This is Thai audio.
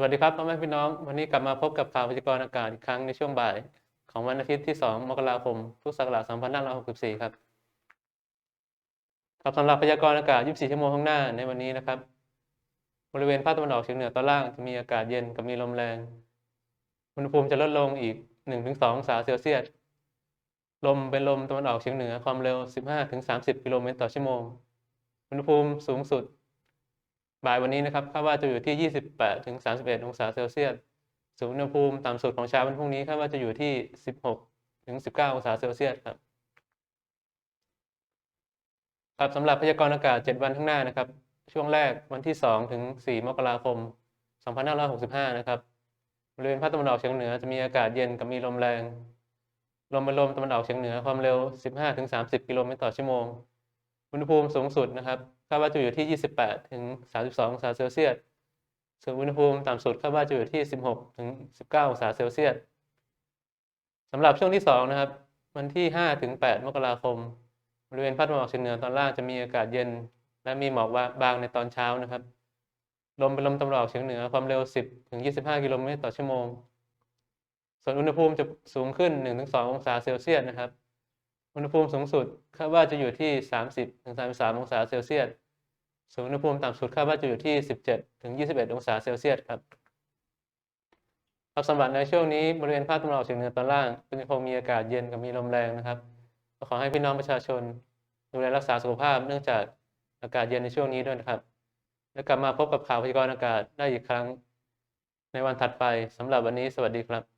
สวัสดีครับพ่อแม่พี่น้อง วันนี้กลับมาพบกับข่าวพยากรณ์อากาศอีกครั้งในช่วงบ่าย ของวันอาทิตย์ที่ 2 มกราคม พุทธศักราช2564 ครับครับสำหรับพยากรณ์อากาศ 24 ชั่วโมงข้างหน้าในวันนี้นะครับ บริเวณภาคตะวันออกเฉียงเหนือตอนล่างจะมีอากาศเย็นกับมีลมแรง อุณหภูมิจะลดลงอีก 1-2 องศาเซลเซียส ลมเป็นลมตะวันออกเฉียงเหนือความเร็ว 15-30 กิโลเมตรต่อชั่วโมง อุณหภูมิสูงสุด บ่ายวันนี้นะครับคาดว่าจะอยู่ที่ 28ถึง31 องศาเซลเซียสส่วนอุณหภูมิต่ำสุดของเช้าวันพรุ่งนี้คาดว่าจะอยู่ที่ 16ถึง19 องศาเซลเซียสครับครับสำหรับพยากรณ์อากาศ 7 วันข้างหน้านะครับ ช่วงแรกวันที่ 2 ถึง 4 มกราคม 2565 นะครับบริเวณภาคตะวันออกเฉียงเหนือจะมีอากาศเย็นกับมีลมแรง ลมเป็นลมตะวันออกเฉียงเหนือความเร็ว 15ถึง30 กิโลเมตรต่อชั่วโมง อุณหภูมิสูงสุดนะครับ คาดว่าจะอยู่ที่ 28 ถึง 32 องศาเซลเซียส ส่วนอุณหภูมิต่ำสุดคาดว่าจะอยู่ที่ 16 ถึง 19 องศาเซลเซียสสำหรับช่วงที่ 2 นะครับ วันที่ 5 ถึง 8 มกราคม บริเวณภาคตะวันออกเฉียงเหนือตอนล่างจะมีอากาศเย็น และมีหมอกบางในตอนเช้านะครับ ลมเป็นลมตะวันออกเฉียงเหนือความเร็ว 10 ถึง 25 กิโลเมตรต่อชั่วโมง ส่วนอุณหภูมิจะสูงขึ้น 1-2 องศาเซลเซียสนะครับ อุณหภูมิสูงสุดคาดว่าจะอยู่ที่ 30ถึง33 องศาเซลเซียส ส่วนอุณหภูมิต่ำสุดคาดว่าจะอยู่ที่ 17ถึง21 องศาเซลเซียสครับครับสำหรับในช่วงนี้บริเวณภาคตะวันออกเฉียงเหนือตอนล่างก็ยังคงมีอากาศเย็นกับมีลมแรงนะครับก็ขอให้พี่น้องประชาชนดูแลรักษาสุขภาพเนื่องจากอากาศเย็นในช่วงนี้ด้วยนะครับ แล้วกลับมาพบกับข่าวพยากรณ์อากาศได้อีกครั้ง ในวันถัดไปสำหรับวันนี้สวัสดีครับ